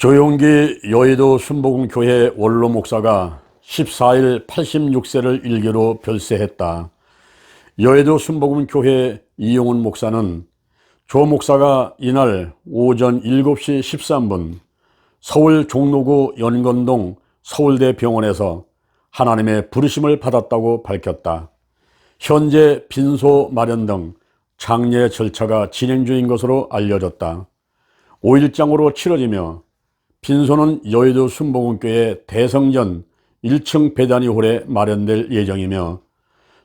조용기 여의도 순복음교회 원로 목사가 14일 86세를 일기로 별세했다. 여의도 순복음교회 이용훈 목사는 조 목사가 이날 오전 7시 13분 서울 종로구 연건동 서울대 병원에서 하나님의 부르심을 받았다고 밝혔다. 현재 빈소 마련 등 장례 절차가 진행 중인 것으로 알려졌다. 5일장으로 치러지며 빈소는 여의도 순복음교회 대성전 1층 배단위 홀에 마련될 예정이며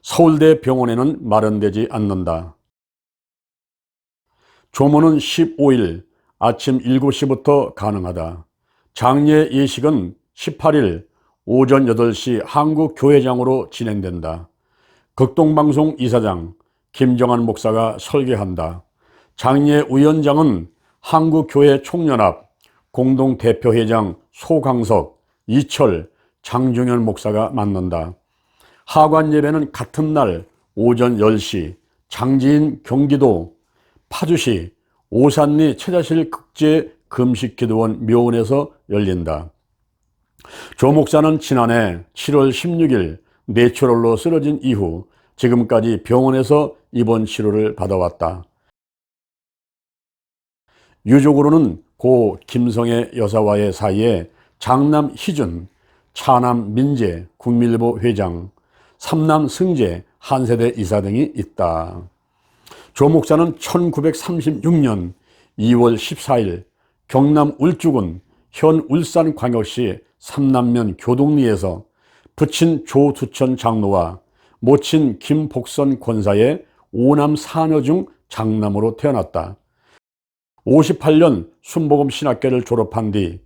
서울대 병원에는 마련되지 않는다. 조문은 15일 아침 7시부터 가능하다. 장례 예식은 18일 오전 8시 한국교회장으로 진행된다. 극동방송 이사장 김정한 목사가 설계한다. 장례 위원장은 한국교회 총연합 공동대표회장 소강석, 이철, 장중현 목사가 맡는다. 하관 예배는 같은 날 오전 10시 장지인 경기도 파주시 오산리 최자실 극제 금식기도원 묘원에서 열린다. 조 목사는 지난해 7월 16일 뇌출혈로 쓰러진 이후 지금까지 병원에서 입원 치료를 받아왔다. 유족으로는 고 김성애 여사와의 사이에 장남 희준, 차남 민재 국민일보 회장, 삼남 승재 한세대 이사 등이 있다. 조 목사는 1936년 2월 14일 경남 울주군 현 울산광역시 삼남면 교동리에서 부친 조두천 장로와 모친 김복선 권사의 오남 사녀 중 장남으로 태어났다. 58년 순복음 신학교를 졸업한 뒤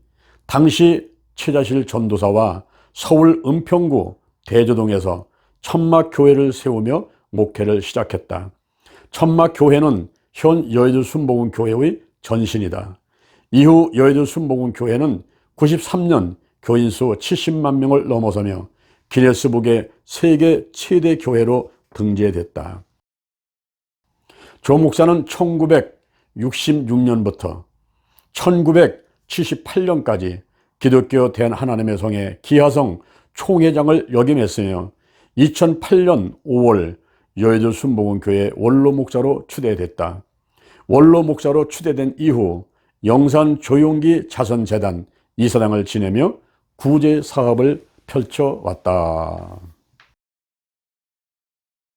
당시 최자실 전도사와 서울 은평구 대조동에서 천막교회를 세우며 목회를 시작했다. 천막교회는 현 여의도 순복음교회의 전신이다. 이후 여의도 순복음교회는 93년 교인수 70만 명을 넘어서며 기네스북의 세계 최대 교회로 등재됐다. 조 목사는 1966년부터 1978년까지 기독교 대한하나님의 성의 기하성 총회장을 역임했으며 2008년 5월 여의도 순복음교회 원로 목사로 추대됐다. 원로 목사로 추대된 이후 영산 조용기 자선재단 이사장을 지내며 구제 사업을 펼쳐왔다.